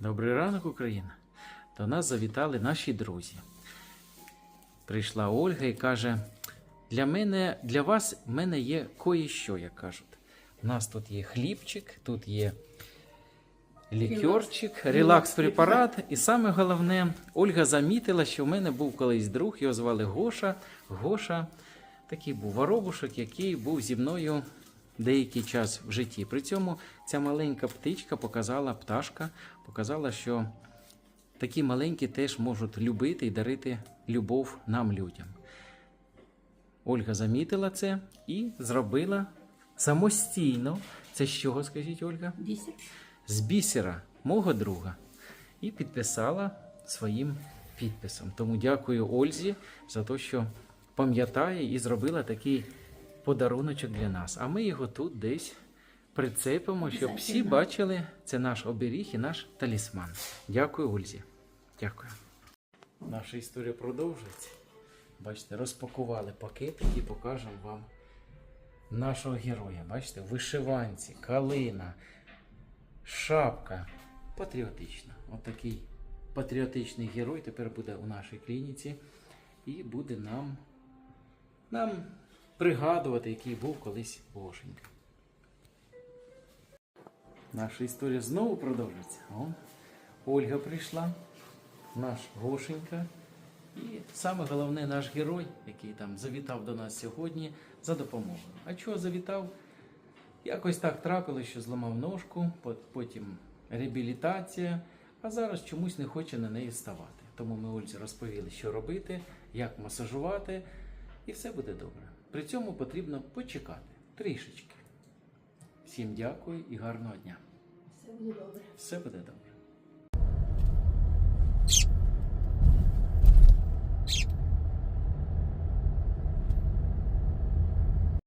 Добрий ранок, Україна. До нас завітали наші друзі. Прийшла Ольга і каже: для мене, для вас в мене є кое-що, як кажуть. У нас тут є хлібчик, тут є лікерчик, релакс-препарат. І саме головне, Ольга замітила, що в мене був колись друг, його звали Гоша. Гоша такий був воробушок, який був зі мною деякий час в житті. При цьому ця маленька птичка показала, пташка показала, що такі маленькі теж можуть любити і дарити любов нам, людям. Ольга замітила це і зробила самостійно. Це з чого, скажіть, Ольга? Бісер. З бісера мого друга. І підписала своїм підписом. Тому дякую Ользі за те, що пам'ятає і зробила такий подаруночок для нас. А ми його тут десь прицепимо, щоб всі бачили, це наш оберіг і наш талісман. Дякую, Ользі. Дякую. Наша історія продовжується. Бачите, розпакували пакетик і покажемо вам нашого героя. Бачите, вишиванці, калина, шапка. Патріотична. Отакий патріотичний герой тепер буде у нашій клініці і буде нам, нам пригадувати, який був колись Гошенька. Наша історія знову продовжиться. О, Ольга прийшла, наш Гошенька. І саме головне наш герой, який там завітав до нас сьогодні за допомогою. А чого завітав? Якось так трапилось, що зламав ножку, потім реабілітація, а зараз чомусь не хоче на неї ставати. Тому ми Ользі розповіли, що робити, як масажувати, і все буде добре. При цьому потрібно почекати трішечки. Всім дякую і гарного дня. Все буде добре. Все буде добре.